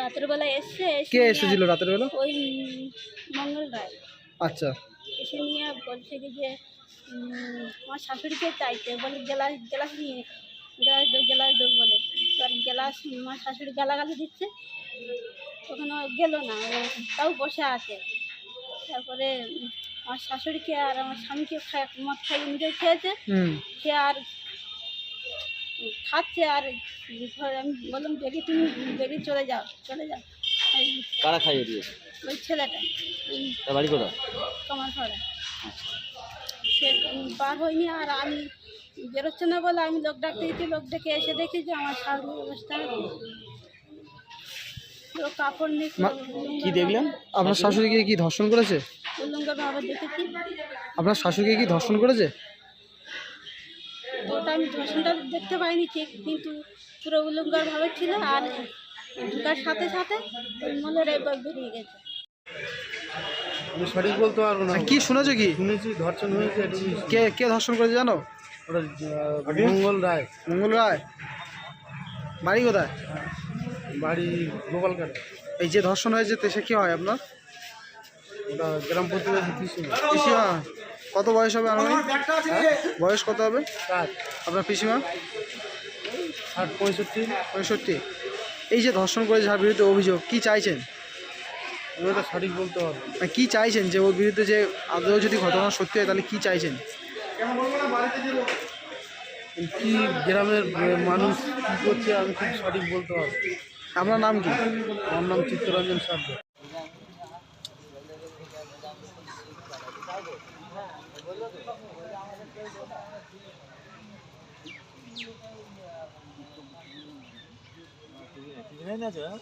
রাতের বেলা এসে কে এসেছিল রাতের বেলা? ওই মঙ্গল রায়। আচ্ছা। এসে নিয়ে বলছে কি যে আমার শাশুড়িকে চাইতে। বলে গ্লাস গ্লাস নিয়ে গ্লাস দো গ্লাস দো বলে। এবার গ্লাস আমার শাশুড়ি গালাগালি দিচ্ছে। তখন ও গেল না তাও বসে আছে। তারপরে আমার শাশুড়িকে আর আমার স্বামীকে মদ খাইয়ে নিজে খেয়েছে। সে আর খাচ্ছে আর আমি বললাম বেরিয়ে তুমি বেরিয়ে চলে যাও চলে যাও। কারা খাইয়ে দিয়েছে? ওই ছেলেটা তার বাড়ি কোথায়? কমার ঘরে। সে উম বার হয়নি আর আমি বেরোচ্ছে না বলে আমি লোক ডাকতে গেছি লোক ডেকে এসে দেখি যে আমার শাড়ির অবস্থা। কাপড় নেই মা- কি দেখলেন? আপনার শাশুড়িকে কি ধর্ষণ করেছে? আপনার শাশুড়িকে কি ধর্ষণ করেছে? ওটা আমি ধর্ষণটা দেখতে পাইনি ঠিক কিন্তু পুরো উল্লঙ্গর ভাবে ছিল আর ঢুকার সাথে সাথে মলের একবার বেরিয়ে গেছে। আমি সঠিক বলতে পারব না। কি শুনেছো কি? শুনেছি ধর্ষণ হয়েছে কে কে ধর্ষণ করেছে জানো? ওটা মঙ্গল রায়। মঙ্গল রায়? বাড়ি কোথায়? বাড়ি গোপালঘাট। এই যে ধর্ষণ হয়েছে তো সে কি হয় আপনার? ওটা গ্রাম পিসিমা কত বয়স হবে আনুমানিক? বয়স কত হবে? আপনার পিসিমা? ষাট পঁয়ষট্টি। পঁয়ষট্টি। এই যে ধর্ষণ করে যার বিরুদ্ধে অভিযোগ কি চাইছেন? সঠিক বলতে হবে। মানে কি চাইছেন যে ওর বিরুদ্ধে যে আদৌ যদি ঘটনা সত্যি হয় তাহলে কি চাইছেন? কি গ্রামের মানুষ কী করছে আমি ঠিক সঠিক বলতে পারব না। আপনার নাম কি? আমার নাম চিত্তরঞ্জন 아, 기좀 해놔줘.